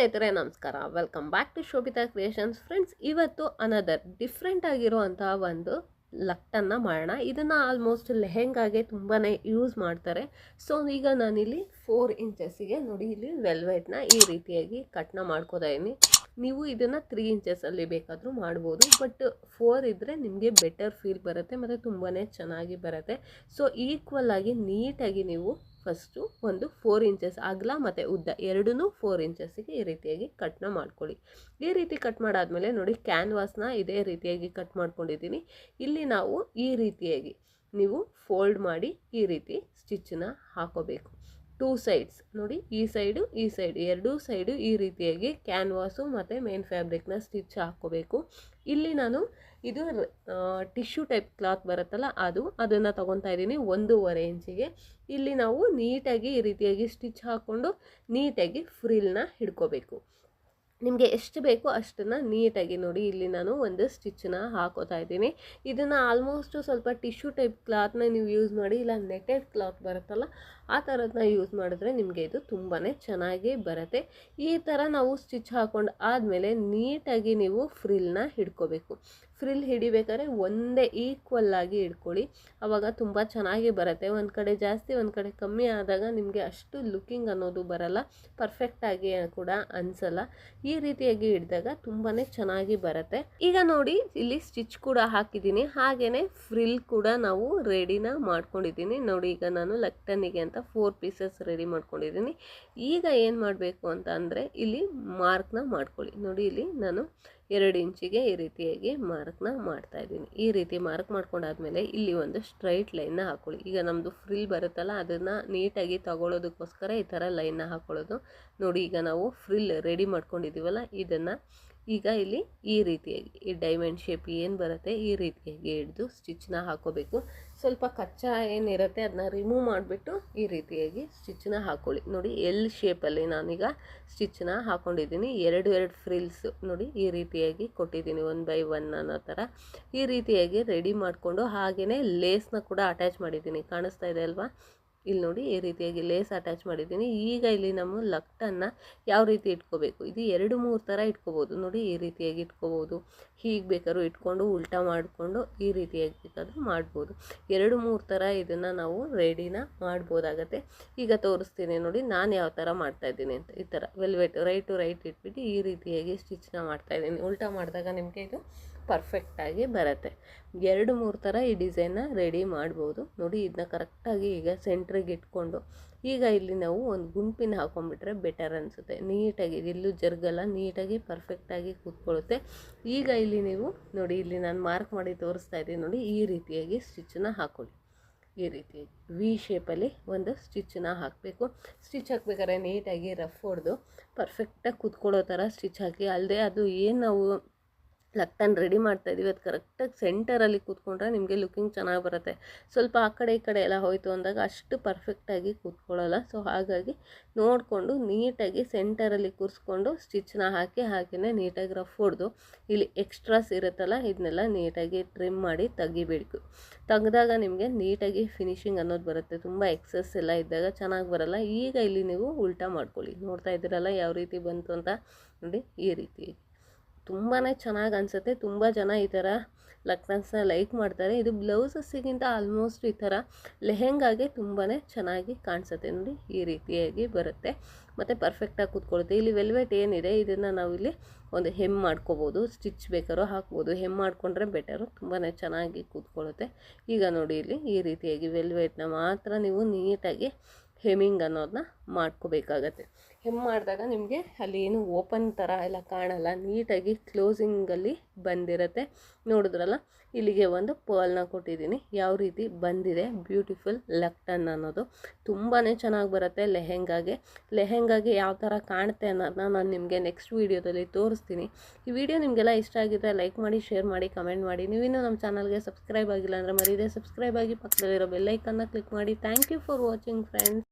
ಸ್ನೇಹಿತರೆ, ನಮಸ್ಕಾರ. Welcome back to Shobhita creations friends ಇವತ್ತು ಅನದರ್ ಡಿಫ್ರೆಂಟ್ ಆಗಿರುವಂತಹ ಒಂದು ಲಟ್ಟನ್ನು ಮಾಡೋಣ. ಇದನ್ನು ಆಲ್ಮೋಸ್ಟ್ ಲೆಹೆಂಗಾಗೆ ತುಂಬಾ ಯೂಸ್ ಮಾಡ್ತಾರೆ. ಸೊ ಈಗ ನಾನಿಲ್ಲಿ ಫೋರ್ ಇಂಚಸ್ಸಿಗೆ ನೋಡಿ, ಇಲ್ಲಿ ವೆಲ್ವೆಟ್ನ ಈ ರೀತಿಯಾಗಿ ಕಟ್ನ ಮಾಡ್ಕೋತಾ ಇದ್ದೀನಿ ನೀವು ಇದನ್ನು ತ್ರೀ ಇಂಚಸಲ್ಲಿ ಬೇಕಾದರೂ ಮಾಡ್ಬೋದು ಬಟ್ ಫೋರ್ ಇದ್ದರೆ ನಿಮಗೆ ಬೆಟರ್ ಫೀಲ್ ಬರುತ್ತೆ ಮತ್ತು ತುಂಬಾ ಚೆನ್ನಾಗಿ ಬರುತ್ತೆ. ಸೊ ಈಕ್ವಲ್ ಆಗಿ ನೀಟಾಗಿ ನೀವು ಫಸ್ಟು ಒಂದು ಫೋರ್ ಇಂಚಸ್ ಅಗಲ ಮತ್ತು ಉದ್ದ ಎರಡೂ ಫೋರ್ ಇಂಚಸ್ಸಿಗೆ ಈ ರೀತಿಯಾಗಿ ಕಟ್ನ ಮಾಡ್ಕೊಳ್ಳಿ. ಈ ರೀತಿ ಕಟ್ ಮಾಡಾದಮೇಲೆ ನೋಡಿ ಕ್ಯಾನ್ವಾಸ್ನ ಇದೇ ರೀತಿಯಾಗಿ ಕಟ್ ಮಾಡ್ಕೊಂಡಿದ್ದೀನಿ. ಇಲ್ಲಿ ನಾವು ಈ ರೀತಿಯಾಗಿ ನೀವು ಫೋಲ್ಡ್ ಮಾಡಿ ಈ ರೀತಿ ಸ್ಟಿಚ್ಚನ್ನ ಹಾಕೋಬೇಕು. Two sides. ನೋಡಿ, ಈ ಸೈಡು, ಈ ಸೈಡ್. ಎರಡೂ ಸೈಡು ಈ ರೀತಿಯಾಗಿ ಕ್ಯಾನ್ವಾಸು ಮತ್ತು ಮೇನ್ ಫ್ಯಾಬ್ರಿಕ್ನ ಸ್ಟಿಚ್ ಹಾಕ್ಕೋಬೇಕು. ಇಲ್ಲಿ ನಾನು ಇದು ಟಿಶ್ಯೂ ಟೈಪ್ ಕ್ಲಾತ್ ಬರುತ್ತಲ್ಲ ಅದು, ಅದನ್ನು ತೊಗೊತಾ ಇದ್ದೀನಿ ಒಂದೂವರೆ ಇಂಚಿಗೆ. ಇಲ್ಲಿ ನಾವು ನೀಟಾಗಿ ಈ ರೀತಿಯಾಗಿ ಸ್ಟಿಚ್ ಹಾಕ್ಕೊಂಡು ನೀಟಾಗಿ ಫ್ರಿಲ್ನ ಹಿಡ್ಕೋಬೇಕು. ನಿಮಗೆ ಎಷ್ಟು ಬೇಕೋ ಅಷ್ಟನ್ನು ನೀಟಾಗಿ ನೋಡಿ ಇಲ್ಲಿ ನಾನು ಒಂದು ಸ್ಟಿಚ್ಚನ್ನ ಹಾಕೋತಾ ಇದ್ದೀನಿ. ಇದನ್ನು ಆಲ್ಮೋಸ್ಟು ಸ್ವಲ್ಪ ಟಿಶ್ಯೂ ಟೈಪ್ ಕ್ಲಾತ್ನ ನೀವು ಯೂಸ್ ಮಾಡಿ, ಇಲ್ಲ ನೆಟೆಡ್ ಕ್ಲಾತ್ ಬರುತ್ತಲ್ಲ, ಆ ಥರದನ್ನ ಯೂಸ್ ಮಾಡಿದ್ರೆ ನಿಮಗೆ ಇದು ತುಂಬಾ ಚೆನ್ನಾಗಿ ಬರುತ್ತೆ. ಈ ಥರ ನಾವು ಸ್ಟಿಚ್ ಹಾಕೊಂಡು ಆದಮೇಲೆ ನೀಟಾಗಿ ನೀವು ಫ್ರಿಲ್ನ ಹಿಡ್ಕೋಬೇಕು. ಫ್ರಿಲ್ ಹಿಡಿಬೇಕಾದ್ರೆ ಒಂದೇ ಈಕ್ವಲ್ ಆಗಿ ಹಿಡ್ಕೊಳ್ಳಿ ಆವಾಗ ತುಂಬ ಚೆನ್ನಾಗಿ ಬರುತ್ತೆ. ಒಂದು ಕಡೆ ಜಾಸ್ತಿ, ಒಂದು ಕಡೆ ಕಮ್ಮಿ ಆದಾಗ ನಿಮಗೆ ಅಷ್ಟು ಲುಕ್ಕಿಂಗ್ ಅನ್ನೋದು ಬರಲ್ಲ. ಪರ್ಫೆಕ್ಟಾಗಿ ಕೂಡ ಅನಿಸಲ್ಲ. ಈ ರೀತಿಯಾಗಿ ಹಿಡಿದಾಗ ತುಂಬಾ ಚೆನ್ನಾಗಿ ಬರುತ್ತೆ. ಈಗ ನೋಡಿ, ಇಲ್ಲಿ ಸ್ಟಿಚ್ ಕೂಡ ಹಾಕಿದ್ದೀನಿ. ಹಾಗೆಯೇ ಫ್ರಿಲ್ ಕೂಡ ನಾವು ರೆಡಿನ ಮಾಡ್ಕೊಂಡಿದ್ದೀನಿ. ನೋಡಿ, ಈಗ ನಾನು ಲಕ್ಟನಿಗೆ ಅಂತ ಫೋರ್ ಪೀಸಸ್ ರೆಡಿ ಮಾಡ್ಕೊಂಡಿದ್ದೀನಿ. ಈಗ ಏನು ಮಾಡಬೇಕು ಅಂತ ಅಂದರೆ, ಇಲ್ಲಿ ಮಾರ್ಕ್ನ ಮಾಡ್ಕೊಳ್ಳಿ. ನೋಡಿ, ಇಲ್ಲಿ ನಾನು ಎರಡು ಇಂಚಿಗೆ ಈ ರೀತಿಯಾಗಿ ಮಾರ್ಕ್ನ ಮಾಡ್ತಾ ಇದ್ದೀನಿ. ಈ ರೀತಿ ಮಾರ್ಕ್ ಮಾಡ್ಕೊಂಡಾದ್ಮೇಲೆ ಇಲ್ಲಿ ಒಂದು ಸ್ಟ್ರೈಟ್ ಲೈನ್ನ ಹಾಕೊಳ್ಳಿ. ಈಗ ನಮ್ಮದು ಫ್ರಿಲ್ ಬರುತ್ತಲ್ಲ, ಅದನ್ನು ನೀಟಾಗಿ ತಗೊಳ್ಳೋದಕ್ಕೋಸ್ಕರ ಈ ಥರ ಲೈನ್ನ ಹಾಕೊಳ್ಳೋದು. ನೋಡಿ, ಈಗ ನಾವು ಫ್ರಿಲ್ ರೆಡಿ ಮಾಡ್ಕೊಂಡಿದ್ದೀವಲ್ಲ, ಇದನ್ನು ಈಗ ಇಲ್ಲಿ ಈ ರೀತಿಯಾಗಿ, ಈ ಡೈಮಂಡ್ ಶೇಪ್ ಏನು ಬರುತ್ತೆ, ಈ ರೀತಿಯಾಗಿ ಹಿಡಿದು ಸ್ಟಿಚ್ನ ಹಾಕೋಬೇಕು. ಸ್ವಲ್ಪ ಕಚ್ಚಾ ಏನಿರುತ್ತೆ ಅದನ್ನ ರಿಮೂವ್ ಮಾಡಿಬಿಟ್ಟು ಈ ರೀತಿಯಾಗಿ ಸ್ಟಿಚ್ನ ಹಾಕ್ಕೊಳ್ಳಿ ನೋಡಿ ಎಲ್ ಶೇಪಲ್ಲಿ ನಾನೀಗ ಸ್ಟಿಚ್ನ ಹಾಕ್ಕೊಂಡಿದ್ದೀನಿ ಎರಡು ಎರಡು ಫ್ರಿಲ್ಸ್ ನೋಡಿ ಈ ರೀತಿಯಾಗಿ ಕೊಟ್ಟಿದ್ದೀನಿ ಒನ್ ಬೈ ಒನ್ ಅನ್ನೋ ಥರ. ಈ ರೀತಿಯಾಗಿ ರೆಡಿ ಮಾಡಿಕೊಂಡು ಹಾಗೆಯೇ ಲೇಸ್ನ ಕೂಡ ಅಟ್ಯಾಚ್ ಮಾಡಿದ್ದೀನಿ. ಕಾಣಿಸ್ತಾ ಇದೆ ಅಲ್ವಾ? ಇಲ್ಲಿ ನೋಡಿ ಈ ರೀತಿಯಾಗಿ ಲೇಸ್ ಅಟ್ಯಾಚ್ ಮಾಡಿದ್ದೀನಿ. ಈಗ ಇಲ್ಲಿ ನಮ್ಮ ಲಕ್ಟನ್ನು ಯಾವ ರೀತಿ ಇಟ್ಕೋಬೇಕು? ಇದು ಎರಡು ಮೂರು ಥರ ಇಟ್ಕೋಬೋದು. ನೋಡಿ ಈ ರೀತಿಯಾಗಿ ಇಟ್ಕೋಬೋದು. ಹೀಗೆ ಬೇಕಾದ್ರೂ ಇಟ್ಕೊಂಡು ಉಲ್ಟಾ ಮಾಡಿಕೊಂಡು ಈ ರೀತಿಯಾಗಿ ಬೇಕಾದರೂ ಮಾಡ್ಬೋದು. ಎರಡು ಮೂರು ಥರ ಇದನ್ನು ನಾವು ರೆಡಿನ ಮಾಡ್ಬೋದಾಗತ್ತೆ. ಈಗ ತೋರಿಸ್ತೀನಿ ನೋಡಿ ನಾನು ಯಾವ ಥರ ಮಾಡ್ತಾಯಿದ್ದೀನಿ ಅಂತ. ಈ ಥರ ವೆಲ್ವೆಟ್ ರೈಟ್ ಟು ರೈಟ್ ಇಟ್ಬಿಟ್ಟು ಈ ರೀತಿಯಾಗಿ ಸ್ಟಿಚ್ನ ಮಾಡ್ತಾಯಿದ್ದೀನಿ ಉಲ್ಟಾ ಮಾಡಿದಾಗ ನಿಮಗೆ ಇದು ಪರ್ಫೆಕ್ಟಾಗಿ ಬರುತ್ತೆ. ಎರಡು ಮೂರು ಥರ ಈ ಡಿಸೈನ್ನ ರೆಡಿ ಮಾಡ್ಬೋದು. ನೋಡಿ ಇದನ್ನ ಕರೆಕ್ಟಾಗಿ ಈಗ ಸೆಂಟ್ರಿಗೆ ಇಟ್ಕೊಂಡು, ಈಗ ಇಲ್ಲಿ ನಾವು ಒಂದು ಗುಂಪಿನ ಹಾಕೊಂಡ್ಬಿಟ್ರೆ ಬೆಟರ್ ಅನಿಸುತ್ತೆ. ನೀಟಾಗಿ, ಇಲ್ಲೂ ಜರ್ಗಲ್ಲ, ನೀಟಾಗಿ ಪರ್ಫೆಕ್ಟಾಗಿ ಕೂತ್ಕೊಳ್ಳುತ್ತೆ. ಈಗ ಇಲ್ಲಿ ನೀವು, ನೋಡಿ, ಇಲ್ಲಿ ನಾನು ಮಾರ್ಕ್ ಮಾಡಿ ತೋರಿಸ್ತಾ ಇದ್ದೀನಿ ನೋಡಿ, ಈ ರೀತಿಯಾಗಿ ಸ್ಟಿಚ್ಚನ್ನ ಹಾಕ್ಕೊಳ್ಳಿ ಈ ರೀತಿಯಾಗಿ. ವಿ ಶೇಪಲ್ಲಿ ಒಂದು ಸ್ಟಿಚ್ಚನ್ನ ಹಾಕಬೇಕು. ಸ್ಟಿಚ್ ಹಾಕ್ಬೇಕಾದ್ರೆ ನೀಟಾಗಿ ರಫ್ ಹೊಡೆದು ಪರ್ಫೆಕ್ಟಾಗಿ ಕೂತ್ಕೊಳ್ಳೋ ಥರ ಸ್ಟಿಚ್ ಹಾಕಿ ಅಲ್ಲದೆ ಅದು ಏನು ನಾವು ಲಕ್ಟನ್ ರೆಡಿ ಮಾಡ್ತಾ ಇದ್ದೀವಿ. ಅದು ಕರೆಕ್ಟಾಗಿ ಸೆಂಟರಲ್ಲಿ ಕೂತ್ಕೊಂಡ್ರೆ ನಿಮಗೆ ಲುಕಿಂಗ್ ಚೆನ್ನಾಗಿ ಬರುತ್ತೆ. ಸ್ವಲ್ಪ ಆ ಕಡೆ ಈ ಕಡೆ ಎಲ್ಲ ಹೋಯಿತು ಅಂದಾಗ ಅಷ್ಟು ಪರ್ಫೆಕ್ಟಾಗಿ ಕೂತ್ಕೊಳ್ಳೋಲ್ಲ. ಸೊ ಹಾಗಾಗಿ ನೋಡಿಕೊಂಡು ನೀಟಾಗಿ ಸೆಂಟರಲ್ಲಿ ಕೂರಿಸ್ಕೊಂಡು ಸ್ಟಿಚ್ನ ಹಾಕಿ ಹಾಕಿನೇ ನೀಟಾಗಿ ರಫ್ ಹೊಡೆದು ಇಲ್ಲಿ ಎಕ್ಸ್ಟ್ರಾಸ್ ಇರುತ್ತಲ್ಲ ಇದನ್ನೆಲ್ಲ ನೀಟಾಗಿ ಟ್ರಿಮ್ ಮಾಡಿ ತೆಗಿಬೇಕು. ತೆಗೆದಾಗ ನಿಮಗೆ ನೀಟಾಗಿ ಫಿನಿಶಿಂಗ್ ಅನ್ನೋದು ಬರುತ್ತೆ. ತುಂಬ ಎಕ್ಸಸ್ ಎಲ್ಲ ಇದ್ದಾಗ ಚೆನ್ನಾಗಿ ಬರಲ್ಲ. ಈಗ ಇಲ್ಲಿ ನೀವು ಉಲ್ಟಾ ಮಾಡ್ಕೊಳ್ಳಿ. ನೋಡ್ತಾ ಇದ್ದೀರಲ್ಲ ಯಾವ ರೀತಿ ಬಂತು ಅಂತ. ನೋಡಿ ಈ ರೀತಿ. ತುಂಬಾ ಚೆನ್ನಾಗಿ ಅನಿಸುತ್ತೆ. ತುಂಬ ಜನ ಈ ಥರ ಲಕ್ನಸ್ನ ಲೈಕ್ ಮಾಡ್ತಾರೆ. ಇದು ಬ್ಲೌಸಸ್ಸಿಗಿಂತ ಆಲ್ಮೋಸ್ಟ್ ಈ ಥರ ಲೆಹೆಂಗಾಗೆ ತುಂಬಾ ಚೆನ್ನಾಗಿ ಕಾಣಿಸುತ್ತೆ. ನೋಡಿ ಈ ರೀತಿಯಾಗಿ ಬರುತ್ತೆ. ಮತ್ತು ಪರ್ಫೆಕ್ಟಾಗಿ ಕೂತ್ಕೊಳ್ಳುತ್ತೆ ಇಲ್ಲಿ ವೆಲ್ವೆಟ್ ಏನಿದೆ, ಇದನ್ನು ನಾವು ಇಲ್ಲಿ ಒಂದು ಹೆಮ್ ಮಾಡ್ಕೋಬೋದು. ಸ್ಟಿಚ್ ಬೇಕಾದ್ರೂ ಹಾಕ್ಬೋದು. ಹೆಮ್ ಮಾಡಿಕೊಂಡ್ರೆ ಬೆಟರು ತುಂಬಾ ಚೆನ್ನಾಗಿ ಕೂತ್ಕೊಳ್ಳುತ್ತೆ ಈಗ ನೋಡಿ ಇಲ್ಲಿ ಈ ರೀತಿಯಾಗಿ ವೆಲ್ವೆಟ್ನ ಮಾತ್ರ ನೀವು ನೀಟಾಗಿ ಹೆಮಿಂಗ್ ಅನ್ನೋದನ್ನ ಮಾಡ್ಕೋಬೇಕಾಗತ್ತೆ. ಹೆಮ್ ಮಾಡಿದಾಗ ನಿಮಗೆ ಅಲ್ಲಿ ಏನು ಓಪನ್ ಥರ ಎಲ್ಲ ಕಾಣಲ್ಲ. ನೀಟಾಗಿ ಕ್ಲೋಸಿಂಗಲ್ಲಿ ಬಂದಿರತ್ತೆ. ನೋಡಿದ್ರಲ್ಲ? ಇಲ್ಲಿಗೆ ಒಂದು ಪರ್ಲ್ನ ಕೊಟ್ಟಿದ್ದೀನಿ. ಯಾವ ರೀತಿ ಬಂದಿದೆ? ಬ್ಯೂಟಿಫುಲ್ ಲಕ್ಟನ್ ಅನ್ನೋದು. ತುಂಬಾ ಚೆನ್ನಾಗಿ ಬರುತ್ತೆ ಲೆಹೆಂಗಾಗೆ. ಲೆಹೆಂಗಾಗೆ ಯಾವ ಥರ ಕಾಣುತ್ತೆ ಅನ್ನೋದನ್ನ ನಾನು ನಿಮಗೆ ನೆಕ್ಸ್ಟ್ ವೀಡಿಯೋದಲ್ಲಿ ತೋರಿಸ್ತೀನಿ. ಈ ವಿಡಿಯೋ ನಿಮಗೆಲ್ಲ ಇಷ್ಟ ಆಗಿದ್ರೆ ಲೈಕ್ ಮಾಡಿ ಶೇರ್ ಮಾಡಿ ಕಮೆಂಟ್ ಮಾಡಿ. ನೀವಿನ್ನೂ ನಮ್ಮ ಚಾನಲ್ಗೆ ಸಬ್ಸ್ಕ್ರೈಬ್ ಆಗಿಲ್ಲ ಅಂದರೆ ಮರೀದೆ. ಸಬ್ಸ್ಕ್ರೈಬ್ ಆಗಿ ಪಕ್ಕದಲ್ಲಿರೋ ಬೆಲ್ಲೈಕನ್ನ ಕ್ಲಿಕ್ ಮಾಡಿ. Thank you for watching friends